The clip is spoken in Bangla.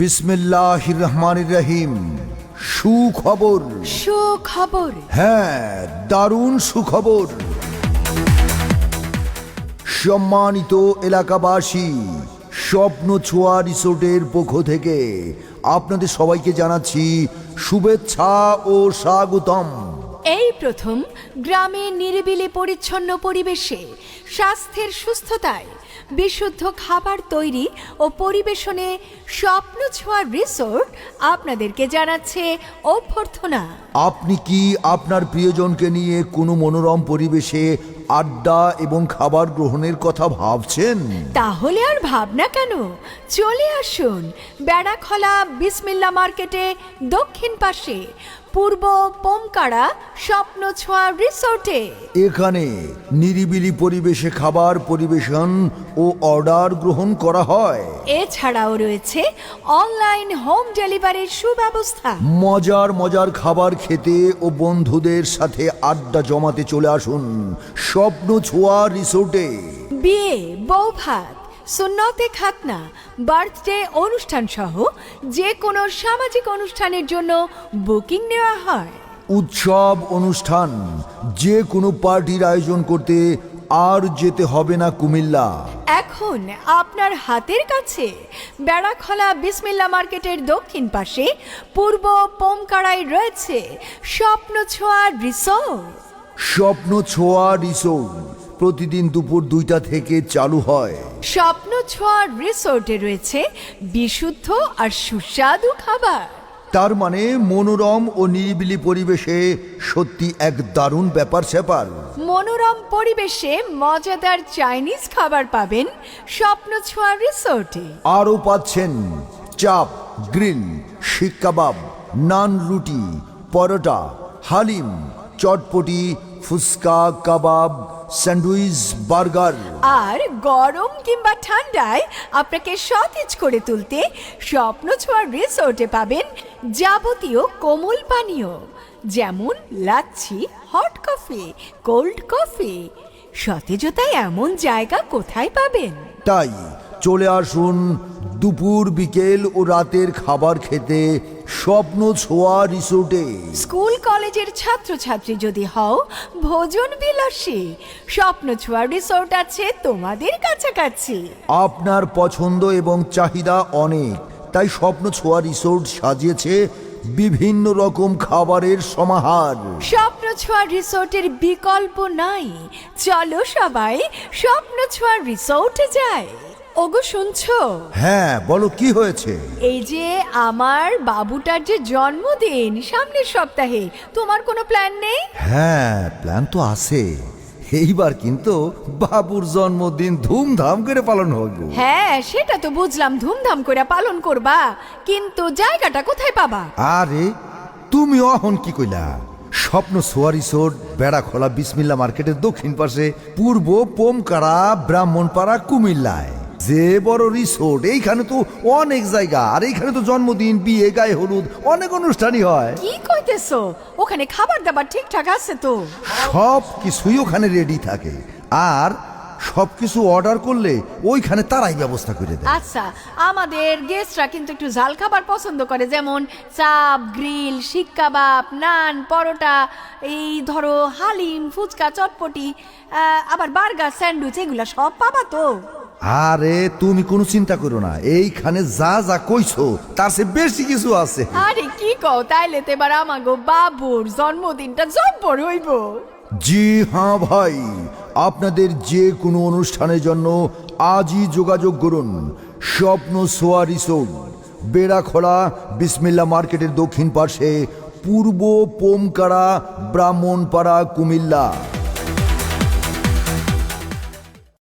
বিসমিল্লাহ রহমান রহিম সুখবর। সুখবর। হ্যাঁ দারুণ সুখবর। সম্মানিত এলাকাবাসী স্বপ্ন ছোঁয়া রিসোর্টের পক্ষ থেকে আপনাদের সবাইকে জানাচ্ছি শুভেচ্ছা ও স্বাগতম। এই প্রথম গ্রামে নিরিবিলি পরিচ্ছন্ন পরিবেশে স্বাস্থ্যের সুস্থতায় বিশুদ্ধ খাবার তৈরি ও পরিবেশনে স্বপ্ন ছোঁয়া রিসোর্ট আপনাদেরকে জানাচ্ছে অভ্যর্থনা। আপনি কি আপনার প্রিয়জনকে নিয়ে কোনো মনোরম পরিবেশে আড্ডা এবং খাবার গ্রহণের কথা ভাবছেন? তাহলে আর ভাবনা কেন? চলে আসুন বেড়াখলা বিসমিল্লা মার্কেটে দক্ষিণ পাশে। পূর্ব পোমকাড়া স্বপ্ন ছোঁয়া রিসোর্টে। এখানে নিরিবিলি পরিবেশে খাবার পরিবেশন ও অর্ডার গ্রহণ করা হয়। এছাড়াও রয়েছে অনলাইন হোম ডেলিভারির সুব্যবস্থা। মজার মজার খাবার খেতে ও বন্ধুদের সাথে আড্ডা জমাতে চলে আসুন স্বপ্ন ছোঁয়া রিসোর্টে। বিয়ে বৌভাত সুন্নতে খাতনা বার্থডে অনুষ্ঠান সহ যে কোনো সামাজিক অনুষ্ঠানের জন্য বুকিং নেওয়া হয়। উৎসব অনুষ্ঠান যে কোনো পার্টির আয়োজন করতে আর যেতে হবে না কুমিল্লা। এখন আপনার হাতের কাছে বেড়াখলা বিসমিল্লা মার্কেটের দক্ষিণ পাশে পূর্ব পোমকাড়ায় রয়েছে স্বপ্ন ছোঁয়া রিসোর্ট। স্বপ্ন ছোঁয়া রিসোর্ট। প্রতিদিন দুপুর দুইটা থেকে চালু হয়। স্বপ্ন ছোঁয়া রিসোর্টে রয়েছে বিশুদ্ধ আর সুস্বাদু খাবার। তার মানে মনোরম ও নিরিবিলি পরিবেশে সত্যি এক দারুণ ব্যাপার স্যাপার। মনোরম পরিবেশে মজাদার চাইনিজ খাবার পাবেন স্বপ্ন ছোঁয়া রিসোর্টে। আরও পাচ্ছেন চাপ গ্রিল শিক কাবাব নান রুটি পরোটা হালিম চটপটি ফুচকা কাবাব স্যান্ডউইচ বার্গার। আর গরম কিংবা ঠান্ডায় আপনাকে সতেজ করে তুলতে স্বপ্ন ছোঁয়া রিসোর্টে পাবেন যাবতীয় কোমল পানীয় যেমন lassi hot coffee cold coffee. সতেজতায় এমন জায়গা কোথায় পাবেন? তাই চলে আসুন দুপুর বিকেল ও রাতের খাবার খেতে স্বপ্ন ছোঁয়া রিসোর্টে। স্কুল কলেজের ছাত্রছাত্রী যদি হও ভোজন বিলাসী। স্বপ্ন ছোঁয়া রিসোর্ট আছে তোমাদের কাছাকাছি। আপনার পছন্দ এবং চাহিদা অনেক তাই স্বপ্ন ছোঁয়া রিসোর্ট সাজিয়েছে বিভিন্ন রকম খাবারের সমাহার। স্বপ্ন ছোঁয়া রিসোর্টের বিকল্প নাই। চলো সবাই স্বপ্ন ছোঁয়া রিসোর্টে যাই। ওগো শুনছো? হ্যাঁ বলো কি হয়েছে? এই যে আমার বাবুটার যে জন্মদিন সামনের সপ্তাহে তোমার কোনো প্ল্যান নেই? হ্যাঁ প্ল্যান তো আছে। এইবার কিন্তু বাবুর জন্মদিন ধুমধাম করে পালন হবে হ্যাঁ সেটা তো বুঝলাম ধুমধাম করে পালন করবা। কিন্তু জায়গাটা কোথায় পাবা? আরে তুমি অহন কি কইলা? স্বপ্ন সোয়া রিসোর্ট বেড়াখোলা বিসমিল্লা মার্কেটের দক্ষিণ পাশে পূর্ব পোমকাড়া ব্রাহ্মণপাড়া কুমিল্লায়। যে বড় রিসোর্ট এইখানে তো অনেক জায়গা আর এইখানে তো জন্মদিন বিয়ে গায়ে হলুদ অনেক অনুষ্ঠানই হয়। কি কইতেছো? ওখানে খাবার দাবার ঠিকঠাক আছে তো। সব কিছুই ওখানে রেডি থাকে। আর সব কিছু অর্ডার করলে ওইখানে তারাই ব্যবস্থা করে দেয়। আচ্ছা আমাদের গেস্টরা কিন্তু একটু ঝাল খাবার পছন্দ করে যেমন চাপ গ্রিল শিক কাবাব নান পরোটা এই ধরো হালিম ফুচকা চটপটি আহ, আবার বার্গার স্যান্ডউইচ এগুলো সব পাবা তো। আরে তুমি কোনো চিন্তা করো না। এইখানে যা যা কইছো তার চেয়ে বেশি কিছু আছে। আরে কি কও? তাইলে তো এবার আমাগো বাবুর জন্মদিনটা জব্বর হইব। জি হ্যাঁ ভাই আপনাদের যে কোনো অনুষ্ঠানের জন্য আজই যোগাযোগ করুন। স্বপ্ন সোয়া রিসোর্ট বেড়াখোলা বিসমিল্লা মার্কেটের দক্ষিণ পাশে পূর্ব পোমকাড়া ব্রাহ্মণপাড়া কুমিল্লা।